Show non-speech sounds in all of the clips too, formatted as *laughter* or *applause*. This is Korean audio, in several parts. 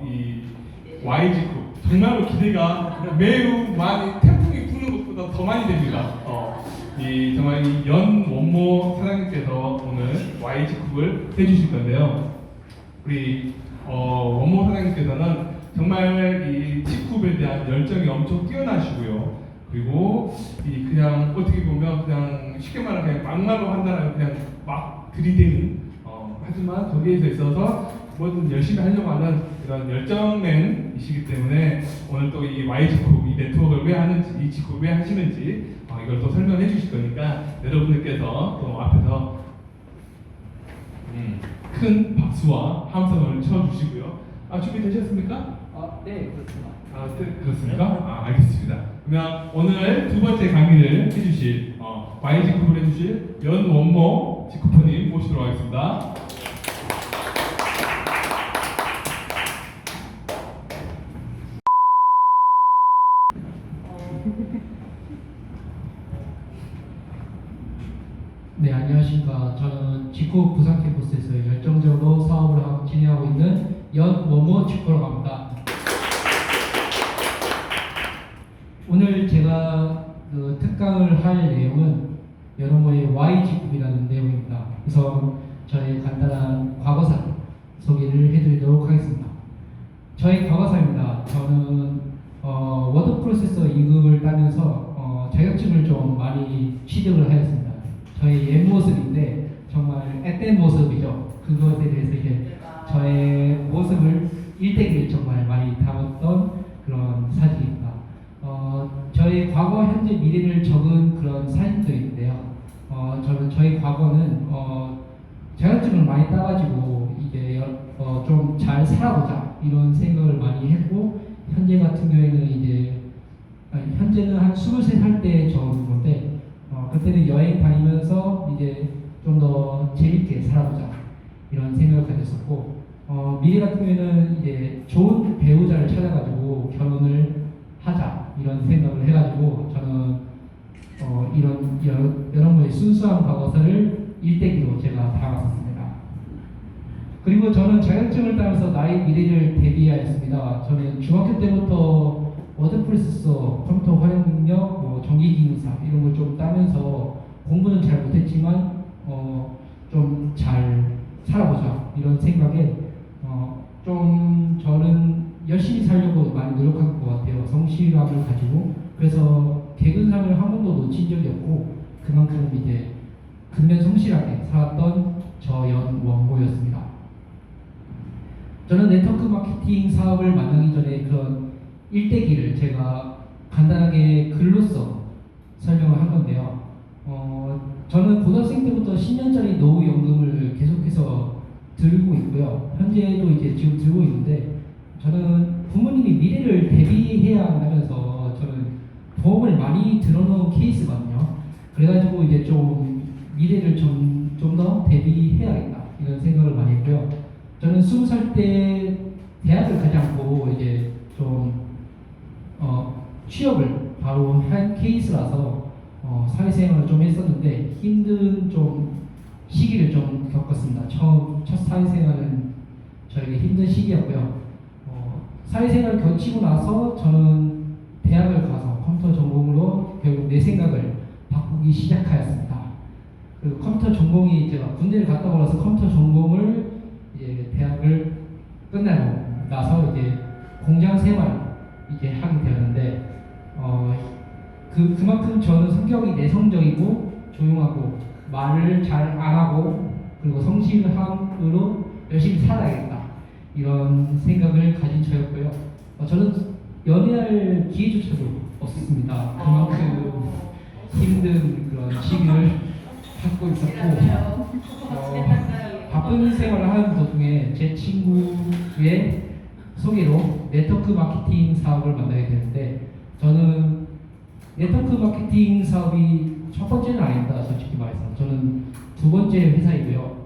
어, 이 YG국 정말로 기대가 매우 많이 태풍이 부는 것보다 더 많이 됩니다. 어, 이 정말 이 연 원모 사장님께서 오늘 YG국을 해주실 건데요. 우리 어, 원모 사장님께서는 정말 이 직굽에 대한 열정이 엄청 뛰어나시고요. 그리고 이 그냥 어떻게 보면 그냥 쉽게 말하면 그냥 막말로 한다라면 그냥 막 들이대는 어, 하지만 거기에서 있어서 뭐든 열심히 하려고 하는 이런 열정맨 이시기 때문에 오늘 또 이 Y직구 이 네트워크를 왜 하는지 이 직구 왜 하시는지 어, 이걸 또 설명해 주실 거니까 여러분들께서 또 앞에서 음, 큰 박수와 함성을 쳐주시고요. 아 준비되셨습니까? 아, 네, 그렇습니다. 아, 네, 그렇습니까? 아, 알겠습니다. 그러면 오늘 두 번째 강의를 해주실 어, Y 직급을 해주실 연원모 직급표님 모시도록 하겠습니다. 네, 안녕하십니까. 저는 직구 부산 캠퍼스에서 열정적으로 사업을 하고 진행하고 있는 연모모 직구라고 합니다. 오늘 제가 그 특강을 할 내용은 여러모의 Y 직구이라는 내용입니다. 우선 저의 간단한 과거사 소개를 해드리도록 하겠습니다. 저의 과거사입니다. 저는 어, 워드 프로세서 2급을 따면서 어, 자격증을 좀 많이 취득을 하였습니다. 저의 옛 모습인데 정말 앳된 모습이죠. 그것에 대해서 이제 저의 모습을 일대기를 정말 많이 담았던 그런 사진입니다. 어, 저의 과거, 현재, 미래를 적은 그런 사진도 있는데요. 어, 저는 저희 과거는 어, 자격증을 많이 따가지고 이제 어, 좀 잘 살아보자 이런 생각을 많이 했고 현재 같은 경우에는 이제 현재는 한 23살 때 적은 건데 어, 그때는 여행 다니면서 이제 좀 더 재밌게 살아보자 이런 생각을 가졌었고 어, 미래 같은 경우에는 이제 좋은 배우자를 찾아가지고 결혼을 하자 이런 생각을 해가지고 저는 어, 이런 여러, 여러모의 순수한 과거사를 일대기로 제가 담았습니다. 그리고 저는 자격증을 따면서 나의 미래를 대비하였습니다. 저는 중학교 때부터 워드프레스서 컴퓨터 활용 능력, 뭐 전기기능사 이런 걸 좀 따면서 공부는 잘 못했지만 어, 좀 잘 살아보자 이런 생각에 어, 좀 저는 열심히 살려고 많이 노력한 것 같아요. 성실함을 가지고 그래서 개근상을 한 번도 놓친 적이 없고 그만큼 이제 근면 성실하게 살았던 저 연 원고였습니다. 저는 네트워크 마케팅 사업을 만나기 전에 그런 일대기를 제가 간단하게 글로써 설명을 한 건데요. 어, 저는 고등학생 때부터 10년짜리 노후연금을 계속해서 들고 있고요. 현재도 이제 지금 들고 있는데 저는 부모님이 미래를 대비해야 한다면서 저는 보험을 많이 들어놓은 케이스거든요. 그래가지고 이제 좀 미래를 좀 좀 더 대비해야겠다 이런 생각을 많이 했고요. 저는 스무 살때 대학을 가지 않고 이제 취업을 바로 한 케이스라서 어, 사회생활을 좀 했었는데 힘든 좀 시기를 좀 겪었습니다. 처음 첫 사회생활은 저에게 힘든 시기였고요. 어, 사회생활을 거치고 나서 저는 대학을 가서 컴퓨터 전공으로 결국 내 생각을 바꾸기 시작하였습니다. 그리고 컴퓨터 전공이 제가 군대를 갔다 오라서 컴퓨터 전공을 이제 대학을 끝나고 나서 이제 공장 생활 이제 하게 되었는데 어, 그 그만큼 저는 성격이 내성적이고 조용하고 말을 잘 안 하고 그리고 성실함으로 열심히 살아야겠다 이런 생각을 가진 저였고요. 어, 저는 연애할 기회조차도 없었습니다. 그만큼 힘든 그런 시기를 *laughs* 갖고 있었고 어, 바쁜 생활을 하는 도중에 제 친구의 소개로 네트워크 마케팅 사업을 만나게 되는데 저는 네트워크 마케팅 사업이 첫 번째는 아닙니다. 솔직히 말해서 저는 두 번째 회사이고요.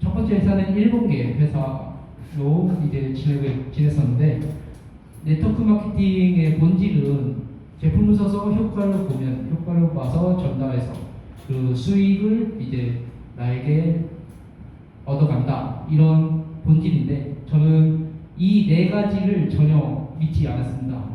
첫 번째 회사는 일본계 회사로 이제 진행을 지냈었는데 네트워크 마케팅의 본질은 제품을 써서 효과를 보면 효과를 봐서 전달해서 그 수익을 이제 나에게 얻어간다 이런 본질인데 저는 이 네 가지를 전혀 믿지 않았습니다.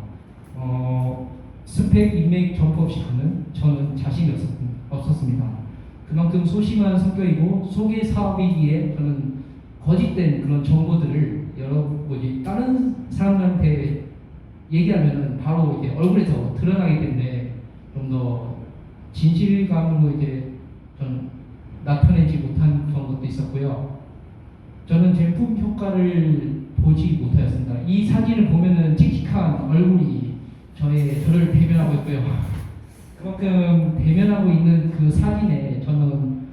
어, 스펙, 인맥 점프 없이 가는 저는 자신이 없었, 없었습니다. 그만큼 소심한 성격이고 소개 사업이기에 저는 거짓된 그런 정보들을 여러 뭐지 다른 사람한테 얘기하면은 바로 이제 얼굴에서 드러나기 때문에 좀 더 진실감으로 이제 좀 나타내지 못한 그런 것도 있었고요. 저는 제품 효과를 보지 못하였습니다. 이 사진을 보면은 칙칙한 얼굴이 저의 저를 대면하고 있고요. 그만큼 대면하고 있는 그 사진에 저는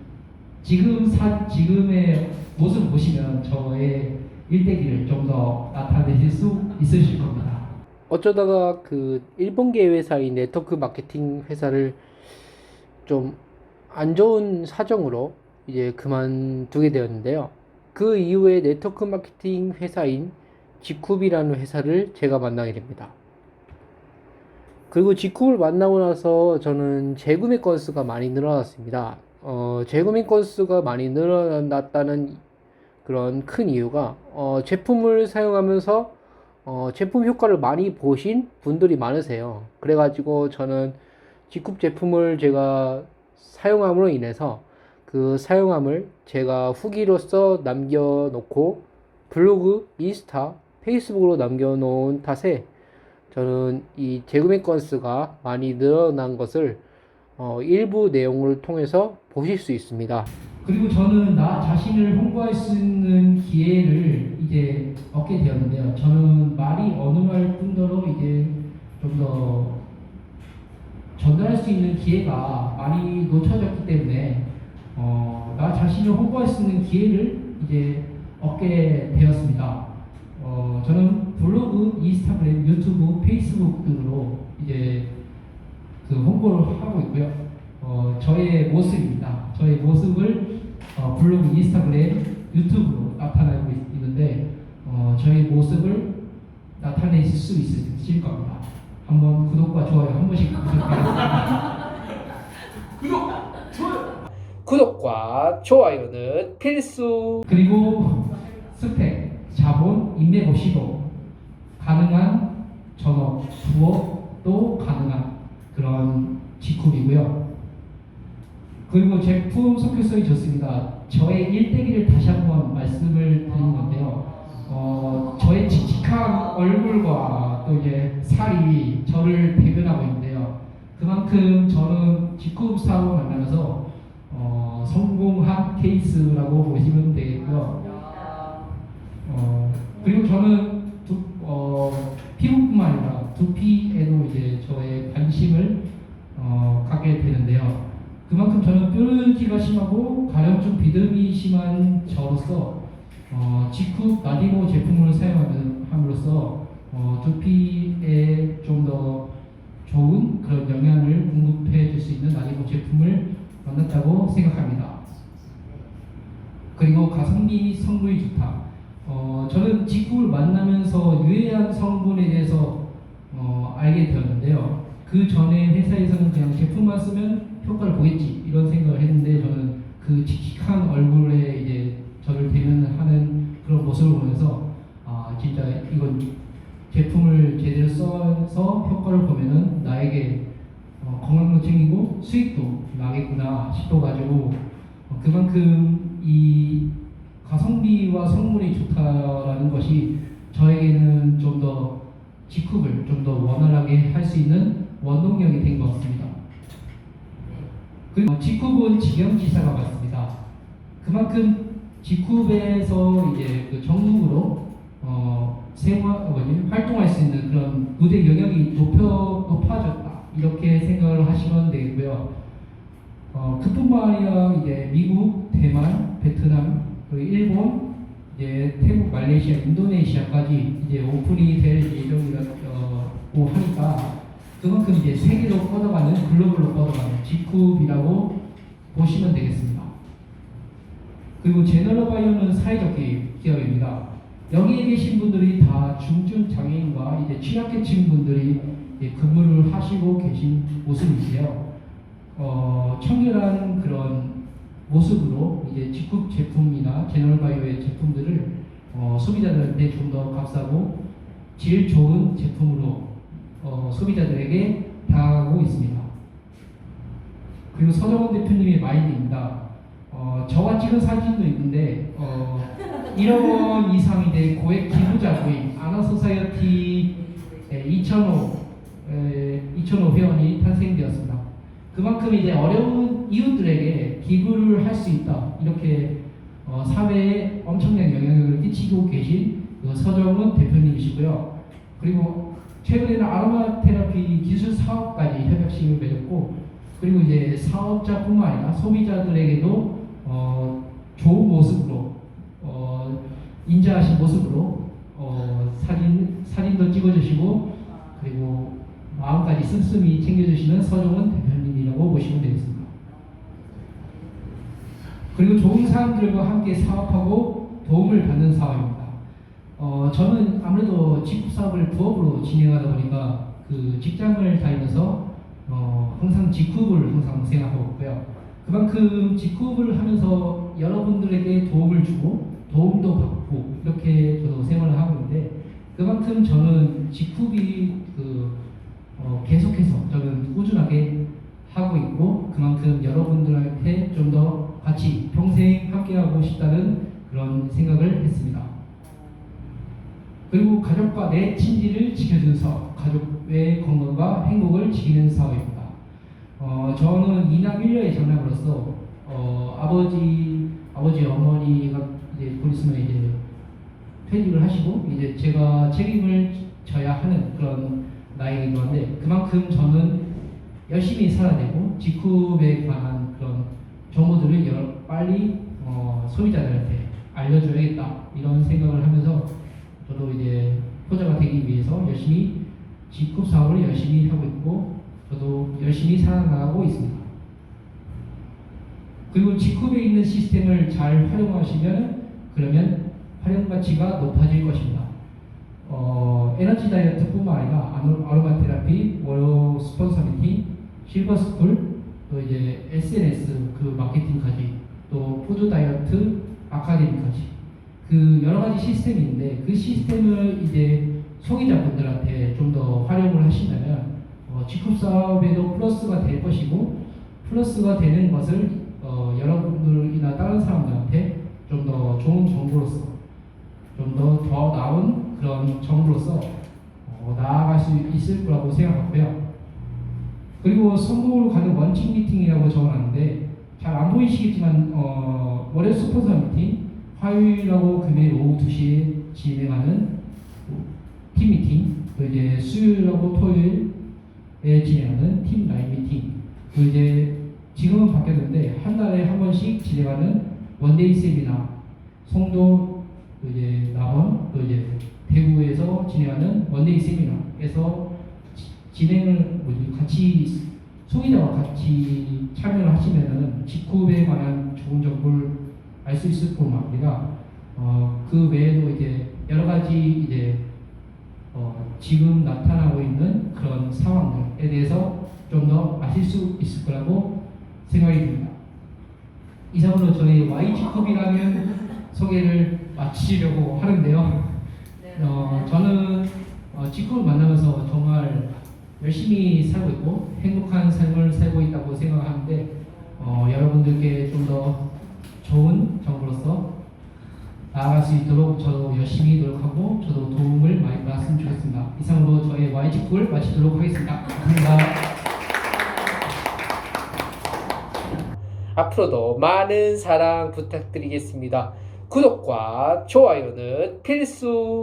지금 사 지금의 모습 보시면 저의 일대기를 좀 더 나타내실 수 있으실 겁니다. 어쩌다가 그 일본계 회사인 네트워크 마케팅 회사를 좀 안 좋은 사정으로 이제 그만두게 되었는데요. 그 이후에 네트워크 마케팅 회사인 지쿱이라는 회사를 제가 만나게 됩니다. 그리고 지쿱을 만나고 나서 저는 재구매 건수가 많이 늘어났습니다. 어, 재구매 건수가 많이 늘어났다는 그런 큰 이유가 어, 제품을 사용하면서 어, 제품 효과를 많이 보신 분들이 많으세요. 그래가지고 저는 직굽 제품을 제가 사용함으로 인해서 그 사용함을 제가 후기로서 남겨놓고 블로그, 인스타, 페이스북으로 남겨놓은 탓에 저는 이 재구매 건수가 많이 늘어난 것을 어, 일부 내용을 통해서 보실 수 있습니다. 그리고 저는 나 자신을 홍보할 수 있는 기회를 이제 얻게 되었는데요. 저는 말이 어눌할 뿐더러 이제 좀 더 전달할 수 있는 기회가 많이 놓쳐졌기 때문에 어, 나 자신을 홍보할 수 있는 기회를 이제 얻게 되었습니다. 어, 저는 블로그, 인스타그램, 유튜브, 페이스북 등으로 이제 그 홍보를 하고 있고요. 어, 저의 모습입니다. 저의 모습을 어, 블로그, 인스타그램, 유튜브로 나타내고 있- 있는데 어, 저의 모습을 나타내실 수 있으실 겁니다. 한번 구독과 좋아요 한 번씩 부탁드리겠습니다. *laughs* 구독, 좋아요. 구독과 좋아요는 필수. 그리고 스펙, 자본, 인맥 없이도 가능한 전업, 부업도 가능한 그런 직업이고요. 그리고 제품 속효성이 좋습니다. 저의 일대기를 다시 한번 말씀을 드린 건데요. 어, 저의 칙칙한 얼굴과 또 이제 살이 저를 대변하고 있는데요. 그만큼 저는 직급 사업을 만나면서 어, 성공한 케이스라고 보시면 되겠고요. 어, 그리고 저는 두, 어, 피부뿐만 아니라 두피에도 이제 저의 관심을 어, 갖게 되는데요. 그만큼 저는 뾰루지가 심하고 가려움 비듬이 심한 저로서 어, 직후 나디모 제품을 사용하는 함으로써 어, 두피에 좀 더 좋은 그런 영향을 공급해 줄 수 있는 나디모 제품을 만났다고 생각합니다. 그리고 가성비 성분이 좋다. 어, 저는 직구를 만나면서 유해한 성분에 대해서 어, 알게 되었는데요. 그 전에 회사에서는 그냥 제품만 쓰면 효과를 보겠지 이런 생각을 했는데 저는 그 칙칙한 얼굴에 이제 저를 대면하는 그런 모습을 보면서 아 진짜 이건 제품을 제대로 써서 효과를 보면은 나에게 어, 건강도 챙기고 수익도 나겠구나 싶어가지고 어, 그만큼 이 가성비와 성분이 좋다라는 것이 저에게는 좀 더 직급을 좀 더 원활하게 할 수 있는 원동력이 된 것 같습니다. 그리고 직급은 직영지사가 맞습니다. 그만큼 직급에서 이제 그 전국으로 어, 생활 어, 뭐지 활동할 수 있는 그런 무대 영역이 높여 높아졌다 이렇게 생각을 하시면 되고요. 어, 그뿐만 아니라 이제 미국, 대만, 베트남, 그리고 일본, 이제 태국, 말레이시아, 인도네시아까지 이제 오픈이 될 예정이라고 하니까 그만큼 이제 세계로 뻗어가는 글로벌로 뻗어가는 G급이라고 보시면 되겠습니다. 그리고 제너럴 바이오는 사회적 기업- 기업입니다. 여기에 계신 분들이 다 중증 장애인과 이제 취약계층 분들이 근무를 하시고 계신 모습이세요. 어, 청결한 그런 모습으로 이제 직급 제품이나 제너럴 바이오의 제품들을 어, 소비자들한테 좀 더 값싸고 질 좋은 제품으로 어, 소비자들에게 다가가고 있습니다. 그리고 서정원 대표님의 마인드입니다. 어, 저와 찍은 사진도 있는데 어, 1억 원 이상 이제 고액 기부자 모임 아나소사이어티 2005 에, 2005 회원이 탄생되었습니다. 그만큼 이제 어려운 이웃들에게 기부를 할 수 있다 이렇게 어, 사회에 엄청난 영향력을 끼치고 계신 그 서정훈 대표님이시고요. 그리고 최근에는 아로마 테라피 기술 사업까지 협약식을 맺었고 그리고 이제 사업자뿐만 아니라 소비자들에게도 어, 좋은 모습으로 어, 인자하신 모습으로 어, 사진 사진도 찍어주시고 그리고 마음까지 씀씀이 챙겨주시는 서정훈 대표님이라고 보시면 되겠습니다. 그리고 좋은 사람들과 함께 사업하고 도움을 받는 사업입니다. 어, 저는 아무래도 직업 사업을 부업으로 진행하다 보니까 그 직장을 다니면서 어, 항상 직업을 항상 생각하고 있고요. 그만큼 직업을 하면서 여러분들에게 도움을 주고 도움도 받고 이렇게 저도 생활을 하고 있는데 그만큼 저는 직업이 그 어, 계속해서 저는 꾸준하게 하고 있고 그만큼 여러분들한테 좀 더 같이 평생 함께하고 싶다는 그런 생각을 했습니다. 그리고 가족과 내 친지를 지켜주는 사업, 가족의 건강과 행복을 지키는 사업입니다. 어, 저는 이남 일녀의 장남으로서 어, 아버지, 아버지 어머니가 이제 곧 있으면 이제 퇴직을 하시고 이제 제가 책임을 져야 하는 그런 나이이기도 한데 그만큼 저는 열심히 살아내고 직급에 관한 그런 정보들을 여- 빨리 어, 소비자들한테 알려줘야겠다 이런 생각을 하면서 효자가 되기 위해서 열심히 직급 사업을 열심히 하고 있고 저도 열심히 살아나가고 있습니다. 그리고 직급에 있는 시스템을 잘 활용하시면 그러면 활용 가치가 높아질 것입니다. 어, 에너지 다이어트뿐만 아니라 아로- 아로마 테라피, 월요 스폰서 미팅, 실버 스쿨, 또 이제 SNS 그 마케팅까지, 또 푸드 다이어트 아카데미까지 그 여러 가지 시스템이 있는데 그 시스템을 이제 소비자분들한테 좀 더 활용을 하신다면 어, 직업 사업에도 플러스가 될 것이고 플러스가 되는 것을 어, 여러분들이나 다른 사람들한테 좀 더 좋은 정보로서 좀 더 더 나은 그런 정보로서 어, 나아갈 수 있을 거라고 생각하고요. 그리고 성공으로 가는 원칙 미팅이라고 적어놨는데 잘 안 보이시겠지만 어, 월요 스폰서 미팅, 화요일하고 금요일 오후 2시에 진행하는 팀 미팅, 또 이제 수요일하고 토요일에 진행하는 팀 라인 미팅, 또 이제 지금은 바뀌었는데 한 달에 한 번씩 진행하는 원데이 세미나, 송도 또 이제 남원 또 이제 대구에서 진행하는 원데이 세미나에서 지- 진행을 뭐지 같이 소비자와 같이 참여를 하시면은 직급에 관한 좋은 정보를 알 수 있을 뿐만 아니라 어, 그 외에도 이제 여러 가지 이제 어, 지금 나타나고 있는 그런 상황들에 대해서 좀 더 아실 수 있을 거라고 생각이 듭니다. 이상으로 저희 Y직급이라는 소개를 마치려고 하는데요. 어, 저는 어, 직급을 만나면서 정말 열심히 살고 있고 행복한 삶을 살고 있다고 생각하는데 어, 여러분들께 좀더 좋은 정보로서 나아갈 수 있도록 저도 열심히 노력하고 저도 도움을 많이 받았으면 좋겠습니다. 이상으로 저의 Y직급을 마치도록 하겠습니다. 감사합니다. 앞으로도 많은 사랑 부탁드리겠습니다. 구독과 좋아요는 필수.